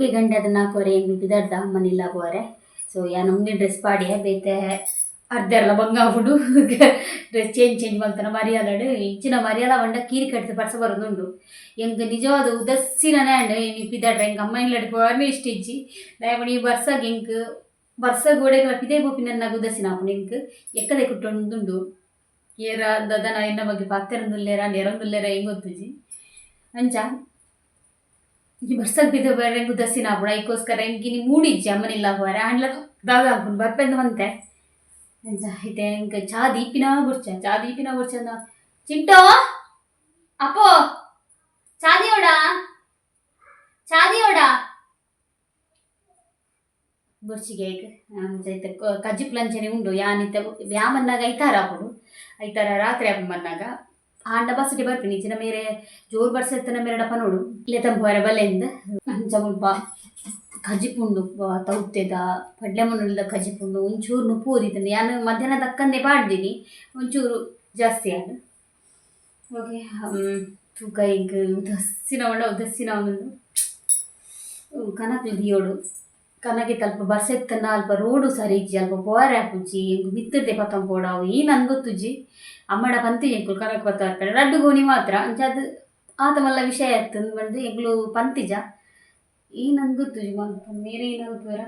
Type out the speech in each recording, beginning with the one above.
Okay ಗಂಟೆ ಅದನ್ನ ಕೊರೆ ಬಿದ್ದಾಡ್ದ ಅಮ್ಮನಿಲ್ಲ ಹೋರೆ so yeah ನಮ್ಗೆ ಡ್ರೆಸ್ ಪಾಡಿ ಬೇತೆ. ಅರ್ಧ ಎಲ್ಲ ಬಂಗ ಆಗ್ಬಿಡು. ಡ್ರೆಸ್ ಚೇಂಜ್ ಚೇಂಜ್ ಮಾಡ್ತಾನೆ ಮರಿಯಾಲಾಡು ಇಂಚಿನ ಮರಿಯಾಲ ಬಂಡ ಕೀರಿ ಕಟ್ಟಿದ ಪರ್ಸ ಬರೋದುಂಡು ಹೆಂಗೆ ನಿಜವಾದ ಉದಸ್ಸಿನೇ ಅಂಡ್. ನೀವು ಬಿದ್ದಾಡ್ರೆ ಹೆಂಗೆ? ಅಮ್ಮ ಇಲ್ಲ ಹೋರ್ನೇ ಇಷ್ಟ ಇಜ್ಜಿ. ದಯಮಣಿ ಬರ್ಸಾಗ ಹೆಂಗೆ ಬರ್ಸ ಗೋಡೆಗಳ ಪಿದೇ ಬೋಪಿ ನನ್ನ ಉದಸ್ಸಿನ ಹಾಕೊಂಡು ಹೆಂಗೆ? ಎಕ್ಕದೆ ಕುಟ್ಟೊಂದುಂಡು ಏರ ದದನ ಎನ್ನ ಬಗ್ಗೆ ಪತ್ತೆರಂದುಲ್ಲೇರ, ನೆರಂದುಲ್ಲೇರ, ಹೆಂಗೆ ಗೊತ್ತಿಜಿ ಅಂಚ? ಈ ಬರ್ಸಲ್ ಬಿದ್ದ ಬೇರೆ ಗುದ್ದಸಿನ ಬುಡ ಈಗೋಸ್ಕರ ಇಂಕಿ ನೀ ಮೂಡಿಜ್ಜಿ ಅಮ್ಮನಿಲ್ಲ ಹೋರ ಹಂಡ್ಲ ದಾಗ ಬರ್ಪೆಂದು ಮಂತೆ ಎಂಚ ಐತೆ ಇಂಕ ಚಾ ದೀಪಿನ ಬುರ್ಚ, ಚಾ ದೀಪಿನ ಅಂದ. ಚಿಂಟೋ, ಅಪ್ಪೋ ಚಾದಿಯೋಡ ಚಾದಿಯೋಡ ಬುರ್ಚಿಗೆ ಐತೆ ಕಜ್ಜಿ ಲಂಚನೆ ಉಂಡು. ಯಾನಿತ್ತ ಯಾಮನ್ನಾಗ ಐತಾರ ಅಪ್ಪಡು ಐತಾರ ರಾತ್ರಿ ಅಪ್ಪ ಮನ್ನಾಗ. ಆಂಡ ಬಸ್ಸಿಗೆ ಬರ್ತೀನಿ ಇಚ್ಚಿನ ಮೇರೆ ಜೋರು ಬರ್ಸ ಎತ್ತನ ಮೇರಡಪ್ಪ ನೋಡು ಇಲ್ಲೇ ತಂಪು ಹೊರ ಬಲ್ಲೆಂದ ಸ್ವಲ್ಪ ಕಜಿಪುಂಡು ತೌತ್ತೆದ ಪಡ್ಲೆ ಮಣ್ಣುಳ್ದ ಕಜಿಪುಂಡು ಒಂಚೂರು ನುಪ್ಪು ಓದಿದ್ದಾನೆ ನಾನು ಮಧ್ಯಾಹ್ನ ತಕ್ಕಂದೆ ಬಾಡ್ದೀನಿ ಒಂಚೂರು ಜಾಸ್ತಿ ಆದ ಓಕೆ ತೂಕ ಈಗ ಉದಸ್ಸಿನ ಒಳ್ಳೆ ಉದಸ್ಸಿನ ಒಂದು ಕನಕ ದಿಯೋಡು ಕನಗೆ ತಲ್ಪ ಬರ್ಸೆತ್ತನ ಅಲ್ಪ ರೋಡು ಸರಿ ಇಜ್ಜಿ ಅಲ್ಪ ಪೋರೆ ಹಾಪುಜ್ಜಿ ಎಂಗು ಬಿತ್ತದೆ ಪತಂ ಪೋಡಾವು, ಈ ನನ್ ಗೊತ್ತುಜ್ಜಿ ಅಮ್ಮಡ ಪಂತಿ ಎಂಕುಲು ಕನಕ್ ಹಾಕ್ತಾರೆ ರಡ್ಡು ಗೋಣಿ ಮಾತ್ರ, ಅಂಚೆ ಅದು ಆತ ಮಲ್ಲ ವಿಷಯ ಆಯ್ತು ಬಂದು ಎಂಗ್ಲು ಪಂತಿಜ. ಈ ನನ್ ಗೊತ್ತುಜಿ ಮೇರೆ ನನ್ ಪೋರ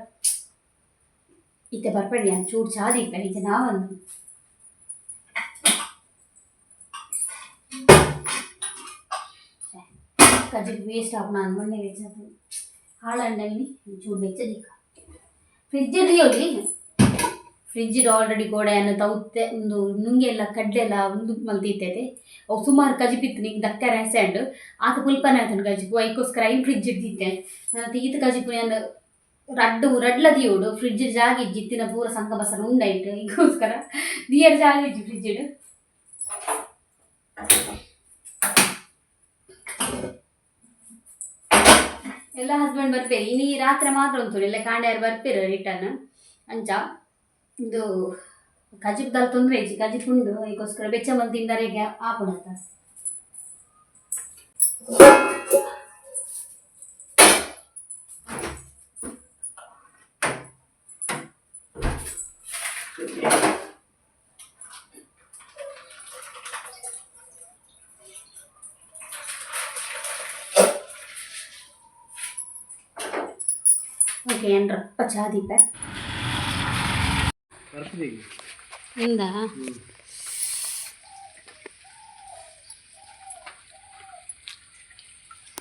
ಇತ್ತೆ ಬರ್ಪಡಿ ನಾನು ಚೂರು ಚಾದಿ ಇಪ್ಪೆ ಈಚೆ ನಾವಂದು ಕಜ್ಜಿಗೆ ವೇಸ್ಟ್ ಆಗ ನಾನು ಮೊನ್ನೆ ವೆಚ್ಚದು ಹಾಳಂಡಲ್ಲಿ ಚೂರು ವೆಚ್ಚದಿಕ್ಕ ಫ್ರಿಜ್ ಹೋಗಿ ಫ್ರಿಜ್ ಆಲ್ರೆಡಿ ಗೋಡೆಯನ್ನು ತೌತ್ತೆ ಒಂದು ನುಂಗೆ ಎಲ್ಲ ಕಡ್ಲೆ ಎಲ್ಲ ಒಂದು ಮಲ್ತಿತ್ತೈತೆ ಅವು ಸುಮಾರು ಕಜಿಪಿತ್ತು ನಿಂಗೆ ದಕ್ಕರ ಹೆಸಂಡು ಆತ ಪುಲ್ಪನ ಆಯ್ತಾನೆ ಕಜಿಪು. ಐಕೋಸ್ಕರ ಐನ್ ಫ್ರಿಜ್ ಇಡ್ತಿದ್ದೆ ನಾನು ತೆಗಿತ ಕಜಿಪು ನಾನು ರಡ್ಡು ರಡ್ಲ ದಿಯೋಡು ಫ್ರಿಜ್ ಜಾಗ ಇಜ್ಜಿತ್ತಿನ ಪೂರ ಸಂಘ ಬಸರ ಉಂಡಾಯ್ತು. ಈಗೋಸ್ಕರ ದಿಯರ್ ಜಾಗ ಫ್ರಿಜ್ ಇಡು. ಎಲ್ಲ ಹಸ್ಬೆಂಡ್ ಬರ್ತೇವೆ ಇನ್ನು ಈ ರಾತ್ರಿ ಮಾತ್ರ ಉಂಟು ಎಲ್ಲ ಕಾಂಡ್ಯಾರು ಬರ್ಪೇರು ರಿಟರ್ನ್ ಅಂಚ, ಇದು ಕಜಿಪ್ದಲ್ಲಿ ತೊಂದರೆ ಇಜ್ಜಿ ಕಜಿಪ್ ಉಂಡು, ಈಗೋಸ್ಕರ ಬೆಚ್ಚ ಮಂದಿ ತಿಂದರೆಗೆ ಏನ್ರಪ್ಪ ಚಾ ದೀಪ ಇಂದ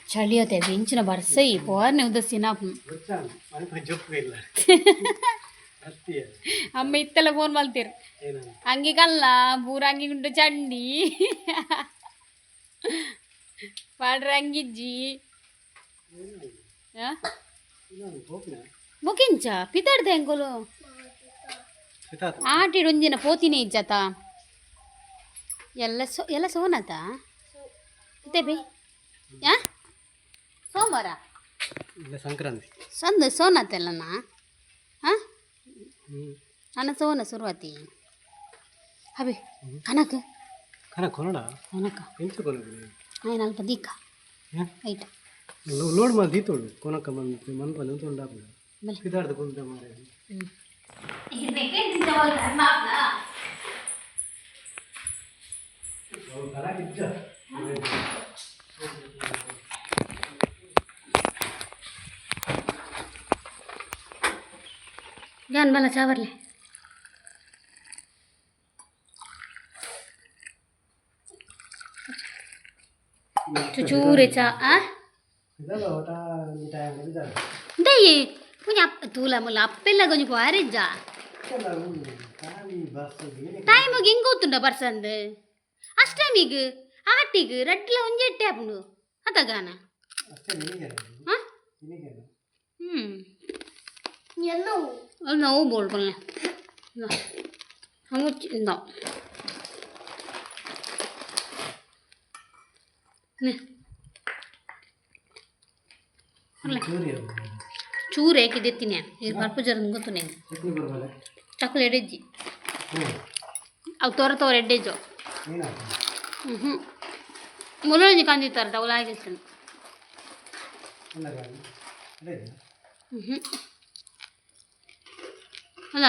ಚಳಿಯತೆ ಬೆಂಚಿನ ಬರ್ಸೈ ಪೋರ್ನೆ ಉದಸ್ಸಿನ ಅಮ್ಮ ಇತ್ತೆಲ್ಲ ಫೋನ್ ಮಲ್ತೀರ್ ಹಂಗೆ ಕಲ್ಲ ಪೂರ ಹಂಗೆ ಉಂಟು ಚಂಡಿ ಪಾಡ್ರೆ ಹಂಗಿಜ್ಜಿ ಬೊಕಿಂಚ ಪಿತಾಡ್ದ ಹೆಂಗೋಲು? ಆಟಿಡೊಂದಿನ ಪೋತಿನಿ ಇಜ್ಜತ? ಎಲ್ಲ ಸೋ ಎಲ್ಲ ಸೋನತ? ಇತ್ತೆ ಯಾ? ಸೋಮವಾರ? ಸಂಕ್ರಾಂತಿ. ಸಂದು ಸೋನತ ಎಲ್ಲನ ಹಾಂ ನಾನು ಸೋನ ಶುರುವಾತಿ ಅಬಿ ಕನಕ? ಕನಕ ಕೊನಡ? ಕನಕ. ಎಂತ ಕೊನಕ ಐ ದೀಕ. ಐಟ ಲೋಡ್ ಮಾಡಿ ದೀತೋಳು ಕೊನಕ ಬಂದು ಮನ್ ಬಂದು ತೊಂಡಾಪಣ ಸಿದ್ಧಾರ್ಥ ಕುಂತ ಮಾರ ಜಾನ್ ಬಲ ಚಾವರ್ಲೆ ಚೂಚೂರೆ ಚಾ ಆ ওটা টাইম করে যাবে দেই মুঝে তুলা মুলা ಅಪ್ಪೆಲ್ಲ ಕೊಂಚ ಬಾರಿಜ್ಜ ಟೈಮಿಗೆ ಹೆಂಗೆ ಗೊತ್ತುಂಡ ಬರ್ಸಂದ ಅಷ್ಟಮಿಗೆ ಆಟಿಗೆ ರಡ್ಲ ಒಂಜೆ ಟ್ಯಾಪ್ನು ಅದಗಾನ ಹ್ಞೂ ನೋವು ಬೋಳ್ಕೊಳ್ಳೆ ಹಂಗೆ ನಾವು ಚೂರಿ ಚೂರು ಏಕಿದೆತ್ತಿನ ಇದು ಬರ್ಪು ಜರ ಗೊತ್ತು ನಂಗೆ ಚಟ್ನಿ ಬರ್ಬಲ್ಲ ಚಕ್ಕಲು ಎಡೆಜ್ಜಿ ಹ್ಞೂ ಅವು ತೋರ ತೋರ ಎಡ್ಡೆಜ್ಜು ಏನಾಗ್ತದೆ ಹ್ಞೂ ಹ್ಞೂ ಮುಲೊಂಜಿ ಕಂದಿತ್ತಾರೆ ತವಲಾಗಿರ್ತಾನೆ ಅಲ್ಲ ಗಾಡಿ ಅಲ್ಲ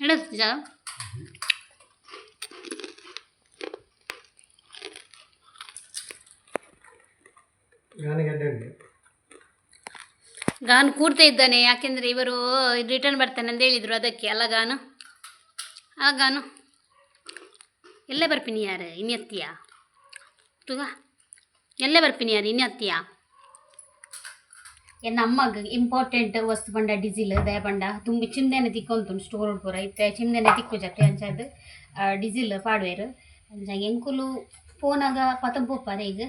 ನಡೆಸ್ತೀಯ ಗಾನು ಕೂಡ್ತಾ ಇದ್ದಾನೆ, ಯಾಕೆಂದ್ರೆ ಇವರು ರಿಟರ್ನ್ ಬರ್ತಾನೆ ಅಂತ ಹೇಳಿದ್ರು ಅದಕ್ಕೆ. ಅಲ್ಲ ಗಾನು? ಆ ಗಾನು? ಎಲ್ಲ ಬರ್ಪಿನಿ ಯಾರು? ಇನ್ಯತ್ತಿಯ? ತುಗ? ಎಲ್ಲ ಬರ್ಪಿನಿ ಯಾರು? ಇನ್ಯತ್ತಿಯ? ಎನ್ನ ಅಮ್ಮಗ ಇಂಪಾರ್ಟೆಂಟ್ ವಸ್ತು ಪಂಡ ಡಿಸಿಲ್ ದಯ ಪಂಡ ತುಂಬಿ ಚಿಮ್ದೇನೆ ತಿಕ್ಕೊಂತು ಸ್ಟೋರ್ ಪೂರ. ಇತ್ತೆ ಚಿಮ್ದೇನೆ ತಿಕ್ಕು ಜಟ್ಟೆ ಅಂಚಾದ ಡಿಸಿಲ್ ಪಾಡ್ವೇರು ಎಂಕುಲು, ಫೋನಾಗ ಪತಂ ಪೋಪಾರ ಈಗ.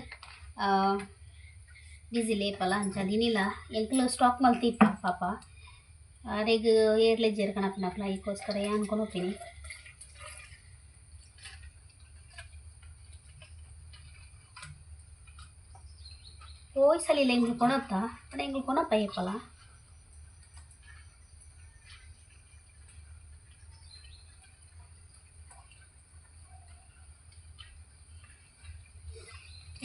ಡಿಸಿಲ್ ಏಪಲ ಅಂಚದು ಇನ್ನಿಲ್ಲ ಎಂಕುಲು ಸ್ಟಾಕ್ ಮಲ್ತಿಪ್ಪ ಪಾಪ ಆರೆಗ್ ಏರ್ಲೆಜ್ಜರ್ ಕಣಪನಪ್ಲ ಈಗೋಸ್ಕರ ಏನ್ ಅನ್ಕೊಂಡು ಹೋಗ್ತೀನಿ ವಯಸ್ಸಲ್ಲಿ ಎಂಗ್ಳು ಕೊಣಪ್ಪ ಎಂಗ್ಳು ಕೊಣಪ್ಪ ಏಪಲ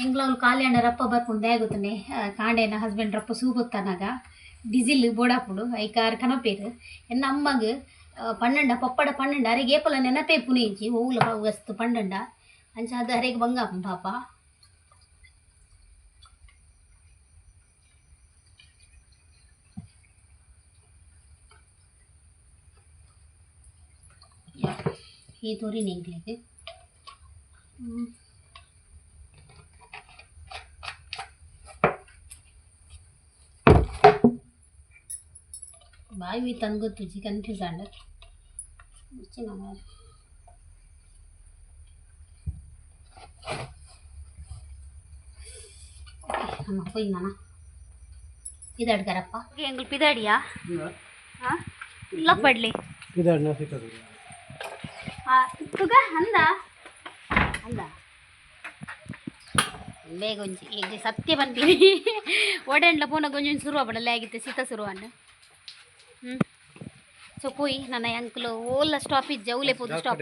ಎಂಗ್ಳವ್ರು ಕಾಲ್ಯಾಂಡ ರಪ್ಪ ಬರ್ಪುಂಡು ಆಗುತ್ತಾನೆ ಕಾಂಡೇನ ಹಸ್ಬೆಂಡ್ ರಪ್ಪ ಸೂಗುತ್ತಾನಾಗ ಡಿಸಿಲ್ ಬೋಡಾಪುಡು ಐಕಾರ್ ಕನಪೇರು ಎನ್ನ ಅಮ್ಮಗ್ ಪನ್ನಂಡ ಪಪ್ಪಡ ಪನ್ನಂಡ ಅರೆಗೆ ಏಪಲ ನೆನಪೇ ಪುನೇಜಿ ಓವುಲ ವಸ್ತು ಪನ್ನಂಡ ಅಂಚ ಅದು ಅರೆಗೆ ಬಂಗಾಪಂ ಪಾಪ ಈ ತೋರಿ ನೆಂಗ್ಲಿಗೆ ಹ್ಞೂ హాయ్ విత్ అంగొత్తుచి కన్ఫ్యూజ్ అండర్ వచ్చిన நம்ம போய்ங்கண்ணா பிதாடுக்காரப்பா எங்களுக்கு பிதாடியா ಇಲ್ಲ ಪಡ್ಲಿ ಇದಾಡ್ನ ಸಿಕ್ಕದು ತುಗ ಅಂದ ಅಂದ ಬೇಗ ಒಂಜಿ ಈಗ ಸತ್ಯ ಬಂದಿರಿ ಒಡೆಂಡ್ಲ ಪೋನ ಗೊಂಜಿ ಶುರು ಆಗಲ್ಲ ಆಗಿತ್ತೆ ಸೀತ ಶುರು ಅನ್ನ ಸೊ ಪೋಯಿ ನನ್ನ ಅಂಕಲು ಓಲ್ಲ ಸ್ಟಾಪೇಜ್ ಜೌಲೆ ಪೋದು ಸ್ಟಾಪ್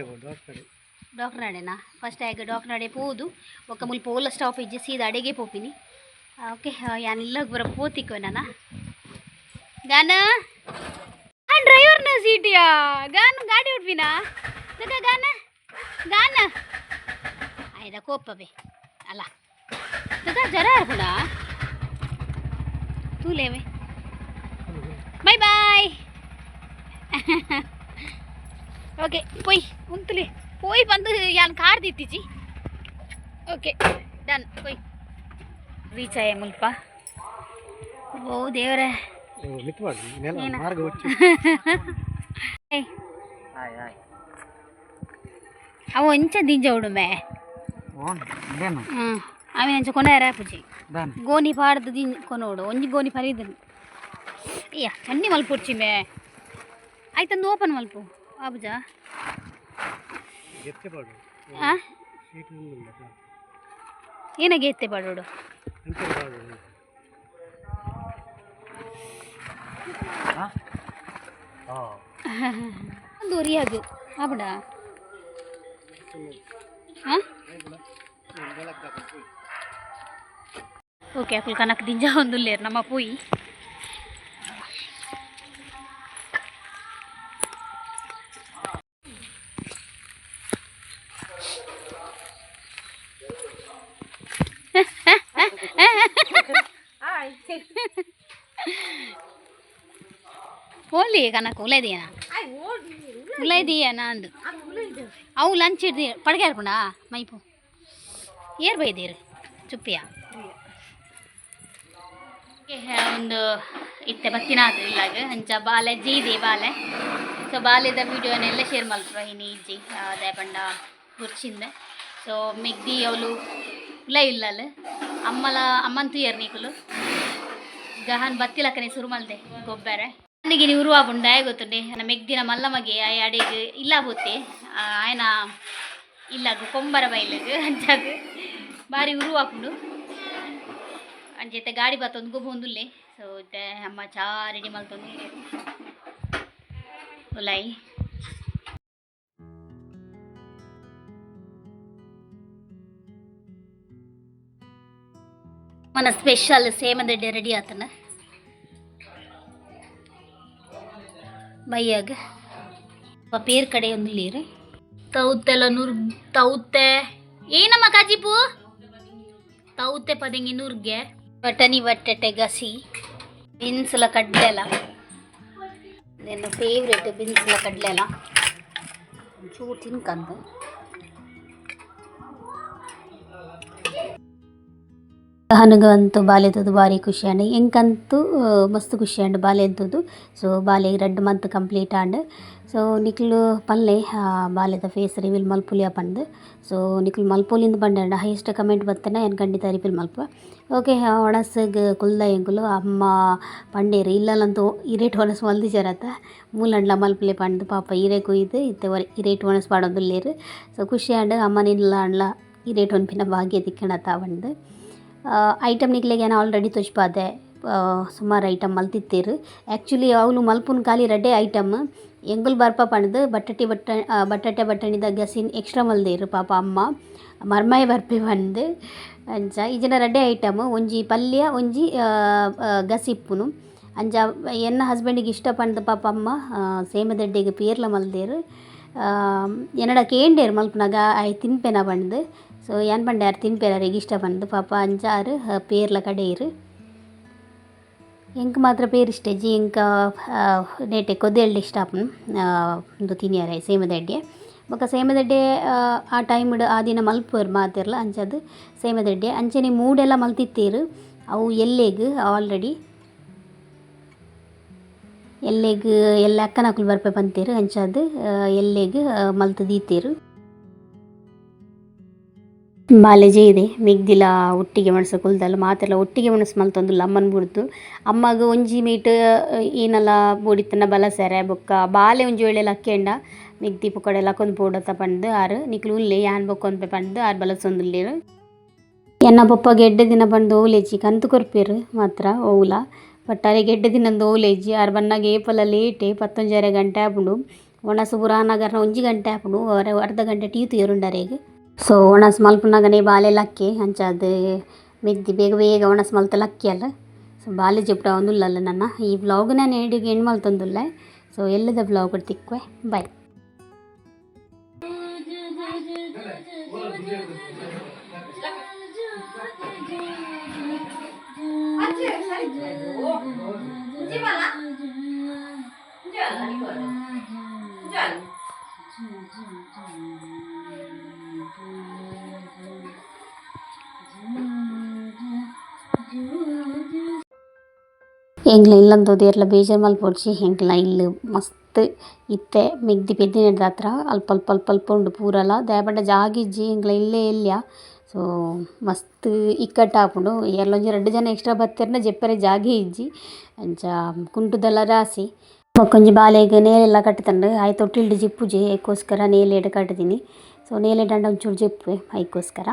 ಡಾಕ್ಟರ್ ನಡೆನಾ? ಫಸ್ಟ್ ಆಗಿ ಡಾಕ್ಟರ್ ನಡೆ ಪೋದು. ಒಕ್ಕ ಮುಲ್ಪ ಓಲ್ಲ ಸ್ಟಾಪೇಜ್ ಸೀದ ಅಡೆಗೆ ಪೋಪಿನಿ. ಓಕೆ ಯಾನಿಲ್ಲ ಬರ ಪೋತಿಕೋ ನಾನ? ಗಾನ? ಡ್ರೈವರ್ನ ಸೀಟಿಯಾ ಗಾನ ಗಾಡಿ ಹೊಡ್ಬಿನಾ ಗಾನ? ಗಾನ? ಆಯ್ದ ಕೋಪವೇ ಅಲ್ಲ. ಜರ ಕೂಡ ತೂಲೇವೆ ಬೈ ಬಾಯ್ ಓಕೆ ಪೊಯ್ ಉಂತಲಿ. ಪೊಯ್ ಬಂದು ಯಾನ್ ಕಾರ್ ದಿತ್ತಿಜಿ ಓಕೆ ಡನ್ ಪೊಯ್ ರೀಚ್ ಆಯ ಮುಲ್ಪ. ಓ ದೇವರೇ. ಅವ ಒಂಚ ದಿಂಜ ಉಡುಮೆ. ಅವ ಎಂಚ ಕೊನೆಯರ ಪೂಜಿ ಗೋನಿ ಪಾಡ್ದು ದಿಂಜ ಕೊನೋಡು ಒಂಜಿ ಗೋನಿ ಪರಿದನು. ಅಯ್ಯ అన్ని మలుపు వచ్చిమే అయితే ಓಪನ್ ಮಲ್ಪು. ಆಬುಜ. ಎತ್ತೆ ಪಾಡು ಆ? ಸೀಟ್ ಮುಂದಿಲ್ಲ ಸರ್ ಏನಾಗೆ ಎತ್ತೆ ಪಾಡು ಒಂದು ಉರಿಯಾಗು ಆಬಡ. ಹಾಂ ಓಕೆ ಅಕುಲ್ ಕನಕ್ ದಿಂಜ ಒಂದು ಲೇರ್ ನಮ್ಮ ಪೋಯಿ. ಓಲಿ ಕನಕ ಉಲೈದಿಯನ ಉಲೈದಿಯನ ಅಂದು. ಅವು ಲಂಚ್ ಹಿಡ್ದು ಪಡ್ಗೆ ಹಾಕೊಂಡ ಮೈಪು. ಏರ್ ಬೈದೀರು ಚುಪ್ಪಿಯ. ಒಂದು ಇತ್ತೆ ಬತ್ತಿನ ಆದ್ರೆ ಇಲ್ಲಾಗ. ಅಂಚ ಬಾಲೆ ಜೀದೆ ಬಾಲೆ. ಸೊ ಬಾಲ್ಯದ ವಿಡಿಯೋನೆಲ್ಲ ಶೇರ್ ಮಾಡ್ರು ಇನಿ ಇಜ್ಜಿ ಅದೇ ಪಂಡ ಗುರ್ಚಿಂದ. ಸೊ ಮಿಗ್ದಿ ಅವಳು ಇಲ್ಲ ಇಲ್ಲಲ್ಲ. ಅಮ್ಮಲ ಅಮ್ಮನ ತುಯರ್ ನೀಕಲು ಗಹನ್ ಬತ್ತಿಲಕ್ಕನೆ ಶುರು ಮಲ್ದೆ ಗೊಬ್ಬರ. ನನಗೆ ನೀವು ಉರುವ ಬುಂಡ ಗೊತ್ತುಂಡೆ ನನ್ನ ಮೆಗ್ದಿನ ಮಲ್ಲಮಗೆ ಆ ಅಡಿಗೆ ಇಲ್ಲ ಆಯನ ಇಲ್ಲ ಇಲ್ಲಾಗು ಕೊಂಬರ ಬೈಲಿಗೆ ಅಂಚಾಗ ಬಾರಿ ಉರುವಾಪುಂಡು ಅಂಚೆತ್ತೆ ಗಾಡಿ ಬತ್ತೊಂದು ಗೊಬ್ಬ ಒಂದುಲ್ಲೆ. ಸೊ ಅಮ್ಮ ಚಾ ರೆಡಿ ಮಲ್ತೊಂದು ಉಲಾಯಿ ಮನ ಸ್ಪೆಷಲ್ ಸೇಮದಡ್ಡೆ ರೆಡಿ ಆತನ. ಬೈಯಾಗ. ಪೇರ್ ಕಡೆ ಒಂದು ಲೀರ್ ನುರ್, ತೌತೆ. ಏನಮ್ಮ ಕಾಜಿಪು ತೌತೆ ಪದಂಗಿ ನುರ್ಗೆ. ಬಟನಿ ಬಟ್ಟೆ ಗಸಿ. ಬಿನ್ಸುಲ ಕಡ್ಲೆಲ ನನ್ನ ಫೇವ್ರೆಟ್ ಎಲ್ಲ ಕಡ್ಲೆಲ ಚೂರು ತಿನ್ಕಂತ ನನಗಂತೂ ಬಾಲ್ಯದದು ಭಾರಿ ಖುಷಿ ಅಂಡ್ ಎಂಕಂತೂ ಮಸ್ತ್ ಖುಷಿ ಅಂಡ್ ಬಾಲ್ಯದದು ಸೊ ಬಾಲ್ಯ red month complete and so ನಿಕ್ಲು ಪಲ್ಲೆ ಬಾಲ್ಯದ ಫೇಸ್ ರಿವೀಲ್ ಮಲ್ಪುಲಿಯ ಪಂದ್ ಸೊ ನಿಕ್ಲು ಮಲ್ಪುಲಿಂದ ಬಂಡ ಹೈಯೆಸ್ಟ್ ಕಮೆಂಟ್ ಬತ್ತನ ಏನು ಖಂಡಿತ ರಿವೀಲ್ ಮಲ್ಪ ಓಕೆ ಒಣಸಗ್ ಕುಲ್ದ ಎಂಕುಲು ಅಮ್ಮ ಪಂಡೇರು ಇಲ್ಲಲ್ಲಂತೂ ಇರೇಟ್ ಒಣಸ್ ಮಲ್ದಿಜರತ್ತ ಮೂಲಂಡ್ಲ ಮಲ್ಪುಲೆ ಪಂಡ್ ಪಾಪ ಇರೆ ಕುಯ್ದು ಇತ್ತೆ ಇರೇಟ್ ಒಣಸ್ ಪಾಡೋದುಲ್ಲೇರು ಸೊ ಖುಷಿ ಆಂಡ್ ಅಮ್ಮನಿಲ್ಲ ಅಂಡ್ಲ ಇರೇಟ್ ಒನ್ಪಿನ ಭಾಗ್ಯ ದಿಕ್ಕಣತ್ತ ಬಂದು ಐಟಮ್ ನಿಕ್ಲೆಗೆ ನಾನು ಆಲ್ರೆಡಿ ತುಚ್ಪಾದೆ ಸುಮಾರು ಐಟಮ್ ಮಲ್ತಿತ್ತೇರು. ಆ್ಯಕ್ಚುಲಿ ಅವಳು ಮಲ್ಪುನ್ ಖಾಲಿ ರಡ್ಡೆ ಐಟಮ್. ಎಂಗುಲ್ ಬರ್ಪ ಪಣದು ಬಟಾಟೆ ಬಟ್ಟ ಬಟಾಟೆ ಬಟಾಣಿದ ಗಸಿನ್ ಎಕ್ಸ್ಟ್ರಾ ಮಲ್ದೇರು ಪಾಪ ಅಮ್ಮ. ಮರ್ಮಾಯ ಬರ್ಪೆ ಬಂದು ಅಂಚ ಈಜನ ರಡ್ಡೆ ಐಟಮ್. ಒಂಜಿ ಪಲ್ಯ, ಒಂಜಿ ಗಸಿಪ್ಪುನು. ಅಂಚ ಎನ್ನ ಹಸ್ಬೆಂಡಿಗೆ ಇಷ್ಟ ಪಂಡ್ದು ಪಾಪ ಅಮ್ಮ. ಸೇಮದಡ್ಡೆಗೆ ಪೇರ್ಲ ಮಲ್ದೇರು. ಎನ್ನಡ ಕೇಂಡೇರು ಮಲ್ಪನಾಗ ಐ ತಿನ್ಪೆನ ಬಂದು ಸೊ ஏன் ಪಂಡೆ ಯಾರು ತಿನ್ಪೇರಿಗೆ ಇಷ್ಟ ಬಂದು ಪಾಪ ಅಂಜಾರು ಪೇರ್ಲ ಕಡೆಯರು. ಎಂಕ್ ಮಾತ್ರ ಪೇರು ಇಷ್ಟ ಜಿ ಎಂಕ ನೇಟೆ ಕೊದ್ದೆಳ್ಳಿ ಇಷ್ಟ ಆಪುನು ಒಂದು ತಿನ್ಯಾರೆ ಸೇಮದಡ್ಡೆ. ಬೊಕ ಸೇಮದಡ್ಡೆ ಆ, ಟೈಮ್ ಆ ದಿನ ಮಲ್ಪುವೆರ್ ಮಾತಿರ್ಲ ಅಂಚದು ಸೇಮದಡ್ಡೆ. ಅಂಚನೆ ಮೂಡೆಲ್ಲ ಮಲ್ತಿತ್ತೇರು ಅವು ಎಲ್ಲೆಗ್ ಆಲ್ರೆಡಿ. ಎಲ್ಲೆಗ್ ಎಲ್ಲ ಅಕ್ಕನಕುಲು ಬರ್ಪೆ ಬಂತೇರು ಅಂಚದು ಎಲ್ಲೆಗ್ ಮಲ್ತು ದೀತೇರು ಬಾಲೆಜೆ ಇದೆ. ಮಿಗ್ದಿಲ್ಲ ಒಟ್ಟಿಗೆ ಮಣಸು ಕುಲ್ದಲ್ಲ ಮಾತೆಲ್ಲ ಒಟ್ಟಿಗೆ ಮಣಸು ಮಲ್ತೊಂದುಲ್ಲ ಅಮ್ಮನ ಬುಡ್ದು. ಅಮ್ಮಗ ಒಂಜಿ ಮೀಟ್, ಏನಲ್ಲ ಬೋಡಿತ್ತನ ಬಲಸೆರೆ ಬೊಕ್ಕ ಬಾಲೆ ಒಂಜಿ ಒಳ್ಳೆ ಅಕ್ಕೆಂಡ ಮಿಗ್ದಿ ಪುಕ್ಕಡೆಲ್ಲ ಕೊಂದು ಬೋಡತ್ತ ಪಂಡ್ದು ಆರು ನಿಕ್ಲು ಉಲ್ಲೆ, ಯಾನ್ ಬೊಕ್ಕೊಂದು ಪಂಡ್ದು ಆರು ಬಲಸೊಂದುಲ್ಲೇರು ಎನ್ನ ಪಪ್ಪ ಗೆಡ್ಡೆ ದಿನ ಬಂದು ಓಲೇಜಿ ಕಂತು ಕೊರ್ಪೇರು ಮಾತ್ರ ಓಲ ಬಟ್ ಗೆಡ್ಡೆ ದಿನಂದು ಓಲೇಜಿ ಆರು ಬನ್ನಾಗ ಏಪಲ ಲೇಟೆ, ಪತ್ತೊಂಜರೆ ಗಂಟೆ ಆಪುಂಡು. ಒಣಸು ಪುರಾನಗರ್ನ ಒಂಜಿ ಗಂಟೆ ಆಪುಂಡು ಅರ್ಧ ಗಂಟೆ ಟೀತು ಏರುಂಡರೆಗ್ ಸೊ ಒಣಸ್ ಮಲ್ಪುನಾಗನೆ ಬಾಲೆ ಲಕ್ಕಿ ಅಂಚಾದ್ ಮೆದ್ದಿ ಬೇಗ ಬೇಗ ಒಣಸ್ ಮಲ್ತಲ್ಲ ಲಕ್ಕಿ ಅಲ್ಲ ಸೊ ಬಾಲೆ ಜಿಪ್ಟ ಒಂದುಲ್ಲಲ್ಲ ನನ್ನ ಈ ವ್ಲಾಗ್ ನಾನು ಹೇಳಿಗೆ ಹೆಣ್ಣು ಮಲ್ತಂದುಲ್ಲ ಸೊ ಎಲ್ಲದ ವ್ಲಾಗ್ ತಿಕ್ವೆ ಬಾಯ್ ಎಂಗ್ಲ ಇಲ್ಲಂತದ್ದು ಎಲ್ಲ ಬೇಜಾರು ಮಲ್ಪೊಡ್ಚಿ ಎಂಕ್ಲ ಇಲ್ಲಿ, ಮಸ್ತ್ ಇತ್ತೆ. ಮಿಗ್ದಿ ಪೆದ್ದಿನ ಹತ್ರ ಅಲ್ಪ ಅಲ್ಪ ಅಲ್ಪ ಅಲ್ಪ ಉಂಡು ಪೂರಲ. ದಾಯಪಂಡ ಜಾಗಿಜ್ಜಿ ಹೆಂಗ್ಲ ಇಲ್ಲೇ ಇಲ್ಲ ಸೊ ಮಸ್ತ್ ಇಕ್ಕಟ್ಟು ಹಾಕೊಂಡು ಎಲ್ಲೊಂಜಿ ಎರಡು ಜನ ಎಕ್ಸ್ಟ್ರಾ ಬತ್ತೆರ್ನ ಜೆಪ್ಪರೆ ಜಾಗಿ ಇಜ್ಜಿ. ಅಂಚ ಕುಂಟುದೆಲ್ಲ ರಾಸಿ. ಬೊಕೊಂಜಿ ಬಾಲೆಗ್ ನೇಲೆಲ್ಲ ಕಟ್ತಂಡು ಆಯ್ತು, ತೊಟ್ಟಿಲ್ಡು ಜಿಪ್ಪುಜಿ ಐಕೋಸ್ಕರ ನೇಲೆಡ್ ಕಟ್ತೀನಿ ಸೊ ನೇಲೆಡ್ ಅಂಡ ಒಂಚೂರು ಜೆಪ್ಪುವೆ ಐಕೋಸ್ಕರ